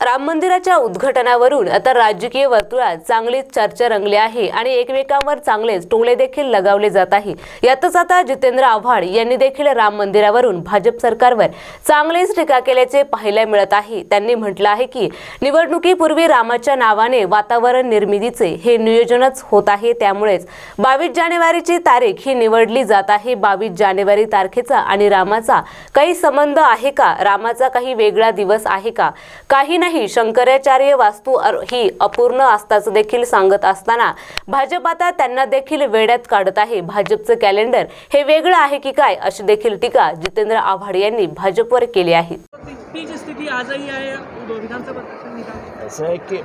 राम मंदिराच्या उद्घाटनावरून आता राजकीय वर्तुळात चांगलीच चर्चा रंगली आहे आणि एकमेकांवर चांगलेच टोले देखील लगावले जात आहे. यातच आता जितेंद्र आव्हाड यांनी देखील राम मंदिरावरून भाजप सरकारवर चांगलीच टीका केल्याचे पाहायला मिळत आहे. त्यांनी म्हटलं आहे की निवडणुकीपूर्वी रामाच्या नावाने वातावरण निर्मितीचे हे नियोजनच होत आहे. त्यामुळेच बावीस जानेवारीची तारीख ही निवडली जात आहे. बावीस जानेवारी तारखेचा आणि रामाचा काही संबंध आहे का? रामाचा काही वेगळा दिवस आहे का? काही नाही शंकराचार्य वास्तू ही अपूर्ण असल्याचं देखील सांगत असताना भाजप आता त्यांना देखील वेड्यात काढत आहे. भाजपचं कॅलेंडर हे वेगळं आहे की काय अशी देखील टीका जितेंद्र आव्हाड यांनी भाजपवर केली आहे. ती- तीच स्थिती आजही आहे विधानसभा निकाल असं आहे की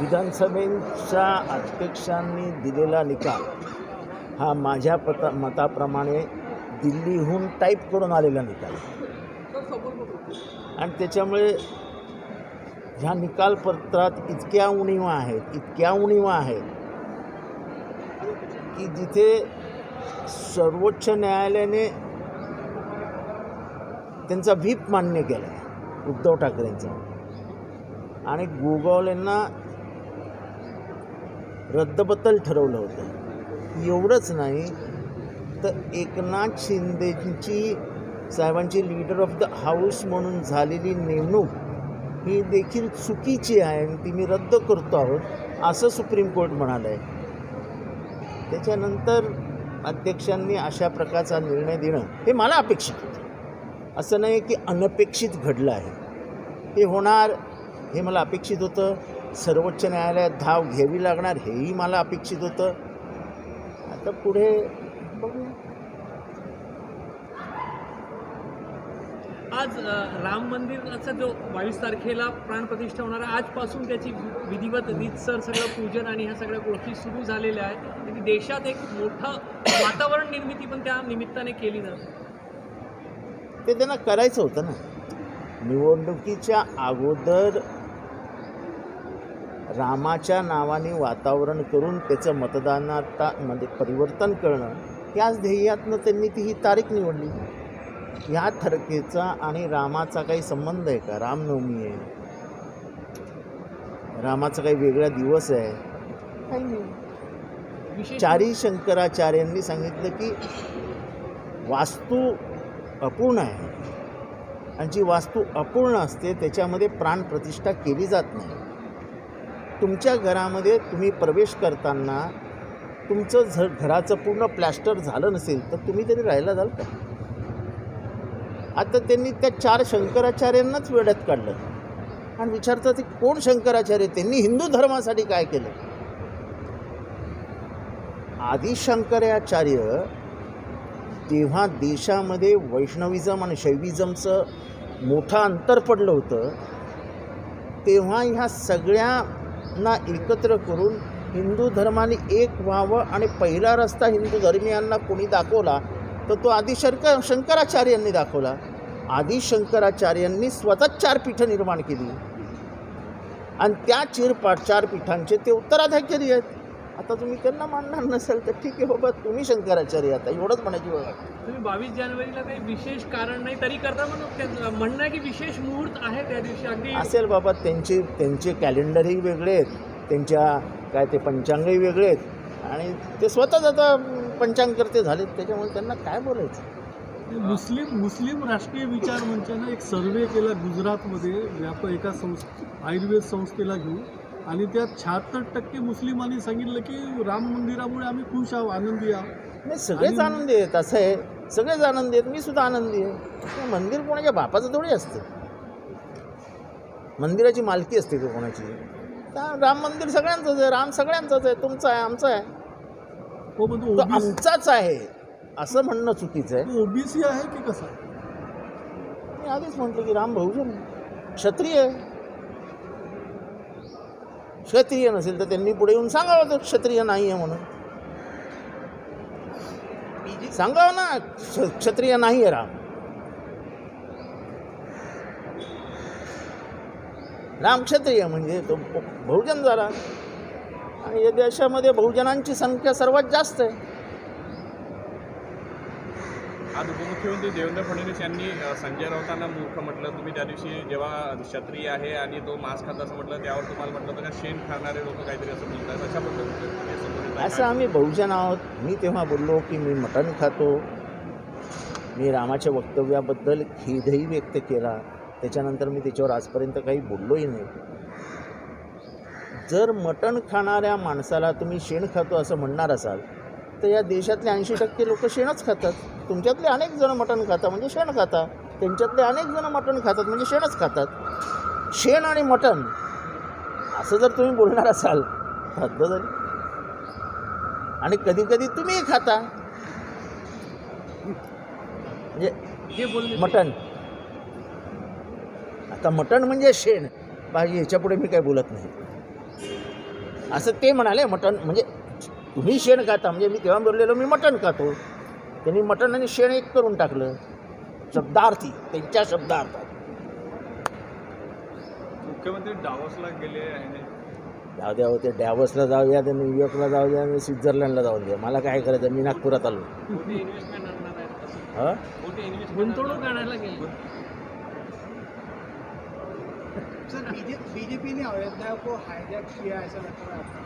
विधानसभेच्या अध्यक्षांनी दिलेला निकाल हा माझ्या पता मताप्रमाणे दिल्लीहून टाईप करून आलेला निकाल आहे. आणि त्याच्यामुळे ह्या निकालपत्रात इतक्या उणीवा आहेत इतक्या उणीवा आहेत की जिथे सर्वोच्च न्यायालयाने त्यांचा व्हीप मान्य केला उद्धव ठाकरेंचा. आणि गोगावल यांना रद्दबद्दल ठरवलं होतं. एवढंच नाही तर एकनाथ शिंदेची साहेबांची लीडर ऑफ द हाऊस म्हणून झालेली नेमणूक ही देखील चुकीची आहे आणि ती मी रद्द करतो आहोत असं सुप्रीम कोर्ट म्हणालं आहे त्याच्यानंतर अध्यक्षांनी अशा प्रकारचा निर्णय देणं हे मला अपेक्षित होतं. असं नाही की अनपेक्षित घडलं आहे. हे होणार हे मला अपेक्षित होतं. सर्वोच्च न्यायालयात धाव घ्यावी लागणार हेही मला अपेक्षित होतं. आता पुढे बघू आज राम मंदिराचा जो बावीस तारखेला प्राणप्रतिष्ठा होणार आहे आजपासून त्याची विधिवत रीतसर सगळं पूजन आणि ह्या सगळ्या गोष्टी सुरू झालेल्या आहेत. आणि देशात एक मोठं वातावरण निर्मिती पण त्या निमित्ताने केली जाते. ते त्यांना करायचं होतं ना. निवडणुकीच्या अगोदर रामाच्या नावाने वातावरण करून त्याचं मतदानात म्हणजे परिवर्तन करणं याच ध्येयातनं त्यांनी ती ही तारीख निवडली. ह्या तारखेचा आणि रामाचा काही संबंध आहे का? रामनवमी आहे. रामाचा काही वेगळा दिवस आहे. काही नाही. चारी शंकराचार्यांनी सांगितलं की वास्तू अपूर्ण आहे. आणि जी वास्तू अपूर्ण असते त्याच्यामध्ये प्राणप्रतिष्ठा केली जात नाही. तुमच्या घरामध्ये तुम्ही प्रवेश करताना तुमचं झ घराचं पूर्ण प्लॅस्टर झालं नसेल तर तुम्ही तरी राहायला जाल का? आता त्यांनी त्या चार शंकराचार्यांनाच वेड्यात काढलं. आणि विचारतात की कोण शंकराचार्य? त्यांनी हिंदू धर्मासाठी काय केलं? आदिशंकराचार्य तेव्हा देशामध्ये वैष्णविजम आणि शैविझमचं मोठं अंतर पडलं होतं. तेव्हा ह्या सगळ्यांना एकत्र करून हिंदू धर्माने एक व्हावं आणि पहिला रस्ता हिंदू धर्मियांना कोणी दाखवला तर तो आदिशंकर शंकराचार्यांनी दाखवला. आदिशंकराचार्यांनी स्वतः चार पीठं निर्माण केली. आणि त्या चिरपा चार पीठांचे ते उत्तराधिकारी आहेत. आता तुम्ही त्यांना मानणार नसेल तर ठीक आहे बाबा तुम्ही शंकराचार्य आता एवढंच म्हणायची आहे. तुम्ही बावीस जानेवारीला काही विशेष कारण नाही तरी करता म्हणून म्हणणं की विशेष मुहूर्त आहे त्या दिवशी अगदी असेल बाबा त्यांचे त्यांचे कॅलेंडरही वेगळे आहेत. त्यांच्या काय ते पंचांगही वेगळे आहेत. आणि ते स्वतःच आता पंचांगकर्ते झालेत त्याच्यामुळे त्यांना काय बोलायचं? मुस्लिम मुस्लिम राष्ट्रीय विचार मंचानं एक सर्वे केला गुजरातमध्ये व्याप एका संस् आयुर्वेद संस्थेला घेऊन. आणि त्यात शहात्तर टक्के मुस्लिमांनी सांगितलं की राम मंदिरामुळे आम्ही खुश आहोत आनंदी आहोत. नाही सगळेच आनंदी आहेत असं आहे. सगळेच आनंदी आहेत मी सुद्धा आनंदी आहे. हे मंदिर कोणाच्या बापाचं थोडी असतं? मंदिराची मालकी असते का कोणाची? राम मंदिर सगळ्यांचंच आहे राम सगळ्यांचंच आहे तुमचं आहे आमचं आहे. हो पण तो तो ओबीसी आमचाच आहे. असं म्हणणं चुकीचं आहे. ओबीसी आहे की कसं मी आधीच म्हटलं की राम बहुजन आहे. क्षत्रिय आहे. क्षत्रिय नसेल तर त्यांनी पुढे येऊन सांगावं तर क्षत्रिय नाही आहे म्हणून. सांगावं ना क्ष- क्षत्रिय नाही आहे राम. राम क्षत्रिय म्हणजे तो बहुजन झाला. आणि या देशामध्ये बहुजनांची संख्या सर्वात जास्त आहे. आज उपमुख्यमंत्री मुख्यमंत्री देवेंद्र फडणवीस यांनी संजय राऊतांना मूर्ख म्हटलं. तुम्ही त्या दिवशी जेव्हा क्षत्रिय आहे आणि तो मांस खात असं म्हटलं त्यावर तुम्हाला म्हटलं का शेण खाणारे लोक काहीतरी असं बोलतात अशा पद्धतीचं समोर येत आहे. असं आम्ही बहुजन आहोत. मी तेव्हा बोललो की मी मटण खातो. मी रामाच्या वक्तव्याबद्दल खेदही व्यक्त केला. त्याच्यानंतर मी त्याच्यावर आजपर्यंत काही बोललोही नाही. जर मटण खाणाऱ्या माणसाला तुम्ही शेण खातो असं म्हणणार असाल तर या देशातले ऐंशी टक्के लोक शेणच खातात. तुमच्यातले अनेक जण मटण खातात म्हणजे शेण खातात त्यांच्यातले अनेक जण मटण खातात म्हणजे शेणच खातात. शेण आणि मटण असं जर तुम्ही बोलणार असाल तर हद्द झाली आणि कधी कधी तुम्हीही खाता. म्हणजे मटण. आता मटण म्हणजे शेण. बाकी ह्याच्या पुढे मी काय बोलत नाही. असं ते म्हणाले मटण म्हणजे तुम्ही शेण खाता म्हणजे मी तेव्हा बोललेलो मी मटण खातो. त्यांनी मटण आणि शेण एक करून टाकलं. शब्दार्थी त्यांच्या शब्दार्थात मुख्यमंत्री डावसला गेले आहे जाऊ द्या हो, ते डॅवसला जाऊ द्या ते न्यूयॉर्कला जाऊ द्या आणि स्वित्झर्लंडला जाऊ द्या. मला काय करायचं मी नागपुरात आलो. हां? गुंतवणूक आणायला गेली. सर बीजेपी ने अयोध्या को हाईजैक किया ऐसा लगता है आपको